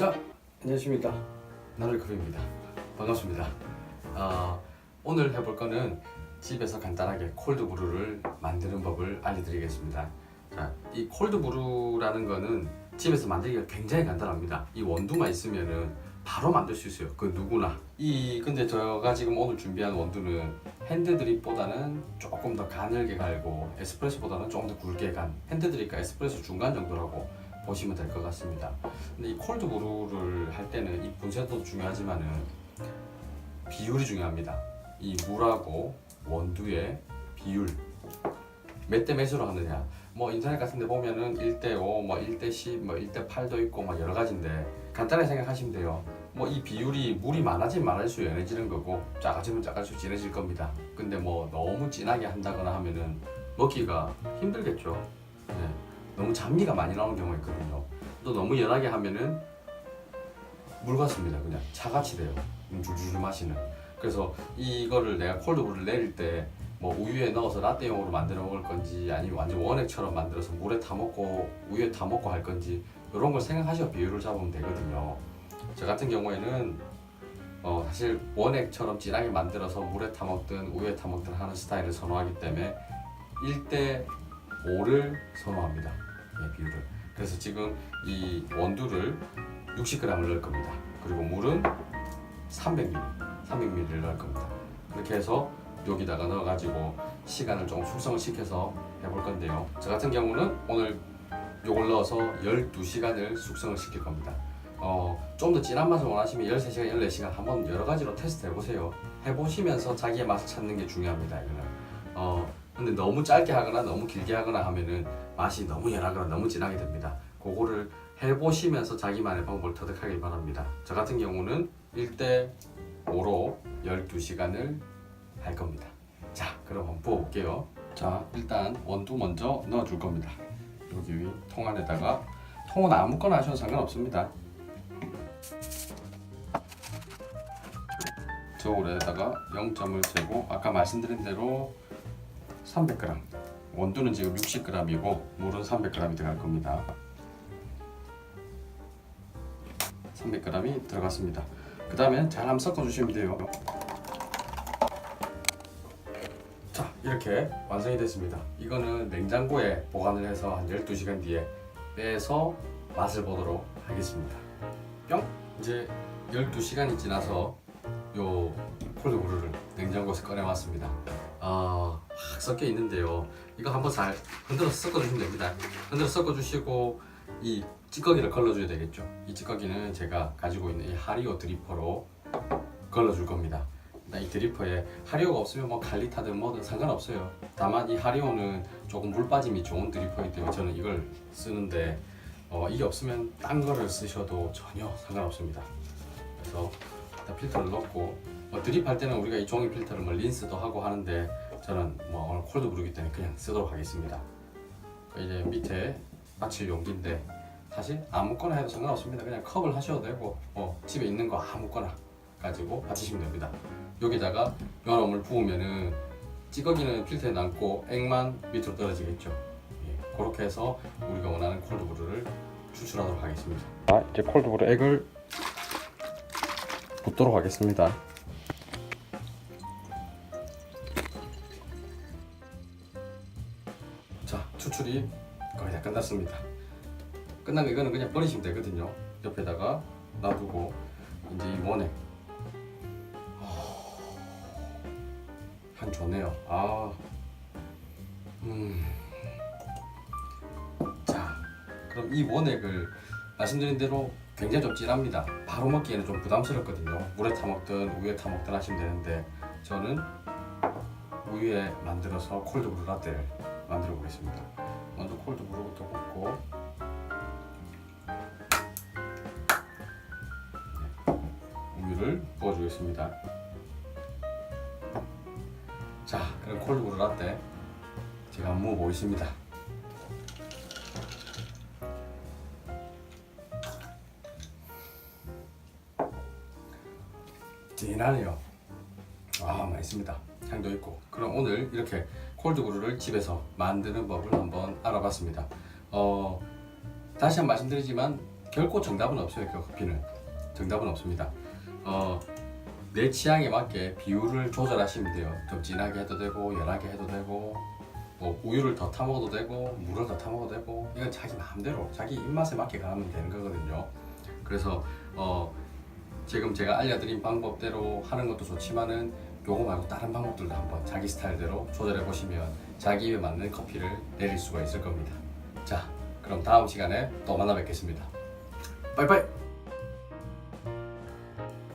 자, 안녕하십니까. 나를크루입니다. 반갑습니다. 아, 오늘 해볼 거는 집에서 간단하게 콜드브루를 만드는 법을 알려드리겠습니다. 자, 이 콜드브루라는 거는 집에서 만들기가 굉장히 간단합니다. 이 원두만 있으면은 바로 만들 수 있어요. 그 누구나. 이 근데 제가 지금 오늘 준비한 원두는 핸드드립보다는 조금 더 가늘게 갈고 에스프레소보다는 조금 더 굵게 간 핸드드립과 에스프레소 중간 정도라고 보시면 될 것 같습니다. 근데 이 콜드 브루를 할 때는 이 분쇄도 중요하지만은 비율이 중요합니다. 이 물하고 원두의 비율 몇 대 몇으로 하느냐. 뭐 인터넷 같은 데 보면은 1대 5, 뭐 1대 10, 뭐 1대 8도 있고 막 여러 가지인데 간단하게 생각하시면 돼요. 뭐 이 비율이 물이 많아지면 많아질수록 연해지는 거고 작아지면 작아질수록 진해질 겁니다. 근데 뭐 너무 진하게 한다거나 하면은 먹기가 힘들겠죠. 네. 너무 잔미가 많이 나오는 경우가 있거든요. 또 너무 연하게 하면은 물 같습니다. 그냥 차같이 돼요. 음, 줄줄 마시는. 그래서 이거를 내가 콜드브루를 내릴 때 뭐 우유에 넣어서 라떼용으로 만들어 먹을 건지 아니면 완전 원액처럼 만들어서 물에 타 먹고 우유에 타 먹고 할 건지 이런 걸 생각하시고 비율을 잡으면 되거든요. 저 같은 경우에는 어, 사실 원액처럼 진하게 만들어서 물에 타 먹든 우유에 타 먹든 하는 스타일을 선호하기 때문에 1대 5를 선호합니다. 예, 비율을. 그래서 지금 이 원두를 60g을 넣을 겁니다. 그리고 물은 300ml, 300ml를 넣을 겁니다. 그렇게 해서 여기다가 넣어가지고 시간을 조금 숙성을 시켜서 해볼 건데요. 저 같은 경우는 오늘 요걸 넣어서 12시간을 숙성을 시킬 겁니다. 어, 좀 더 진한 맛을 원하시면 13시간, 14시간 한번 여러 가지로 테스트 해보세요. 해보시면서 자기의 맛을 찾는 게 중요합니다. 이거는. 어, 근데 너무 짧게 하거나 너무 길게 하거나 하면은 맛이 너무 연하거나 너무 진하게 됩니다. 그거를 해보시면서 자기만의 방법을 터득하길 바랍니다. 저 같은 경우는 1대 5로 12시간을 할 겁니다. 자, 그럼 한번 부어볼게요. 자, 일단 원두 먼저 넣어줄 겁니다. 여기 통 안에다가 통은 아무거나 하셔도 상관없습니다. 저울에다가 0점을 재고 아까 말씀드린 대로 300g 원두는 지금 60g이고 물은 300g이 들어갈 겁니다. 300g이 들어갔습니다. 그 다음에 잘 한번 섞어 주시면 돼요. 자 이렇게 완성이 됐습니다. 이거는 냉장고에 보관을 해서 한 12시간 뒤에 빼서 맛을 보도록 하겠습니다. 뿅! 이제 12시간이 지나서 요 콜드브루를 냉장고에서 꺼내왔습니다 아, 확 섞여 있는데요. 이거 한번 잘 흔들어서 섞어주시면 됩니다. 흔들어서 섞어주시고 이 찌꺼기를 걸러줘야 되겠죠. 이 찌꺼기는 제가 가지고 있는 이 하리오 드리퍼로 걸러줄 겁니다. 이 드리퍼에 하리오가 없으면 뭐 갈리타든 뭐든 상관없어요. 다만 이 하리오는 조금 물 빠짐이 좋은 드리퍼이기 때문에 저는 이걸 쓰는데 어, 이게 없으면 딴 거를 쓰셔도 전혀 상관없습니다. 그래서 일단 필터를 넣고 뭐 드립할 때는 우리가 이 종이 필터를 뭐 린스도 하고 하는데 저는 뭐 오늘 콜드 브루기 때문에 그냥 쓰도록 하겠습니다. 이제 밑에 받칠 용기인데 사실 아무거나 해도 상관없습니다. 그냥 컵을 하셔도 되고 뭐 집에 있는 거 아무거나 가지고 받치시면 됩니다. 여기다가 연어물 부으면은 찌꺼기는 필터에 남고 액만 밑으로 떨어지겠죠. 예, 그렇게 해서 우리가 원하는 콜드 브루를 추출하도록 하겠습니다. 자, 이제 콜드 브루 액을 붓도록 하겠습니다. 자 추출이 거의 다 끝났습니다 끝난 거 이거는 그냥 버리시면 되거든요 옆에다가 놔두고 이제 이 원액 한 좋네요 아 음. 자 그럼 이 원액을 말씀드린 대로 굉장히 좀 진합니다 바로 먹기에는 좀 부담스럽거든요 물에 타 먹든 우유에 타 먹든 하시면 되는데 저는 우유에 만들어서 콜드브루 라떼를 만들어 보겠습니다. 먼저 콜드브루부터 붓고 네, 우유를 부어주겠습니다. 자, 그럼 콜드브루 라떼 제가 한번 먹어보겠습니다. 진하네요. 아, 맛있습니다. 향도 있고. 그럼 오늘 이렇게 콜드브루를 집에서 만드는 법을 한번 알아봤습니다. 어, 다시 한번 말씀드리지만 결코 정답은 없어요. 그 커피는 정답은 없습니다. 어, 내 취향에 맞게 비율을 조절하시면 돼요. 좀 진하게 해도 되고 연하게 해도 되고 뭐 우유를 더 타 먹어도 되고 물을 더 타 먹어도 되고 이건 자기 마음대로 자기 입맛에 맞게 가면 되는 거거든요. 그래서 어, 지금 제가 알려드린 방법대로 하는 것도 좋지만은 요거 말고 다른 방법들도 한번 자기 스타일대로 조절해 보시면 자기 입에 맞는 커피를 내릴 수가 있을 겁니다. 자, 그럼 다음 시간에 또 만나 뵙겠습니다. 빠이빠이.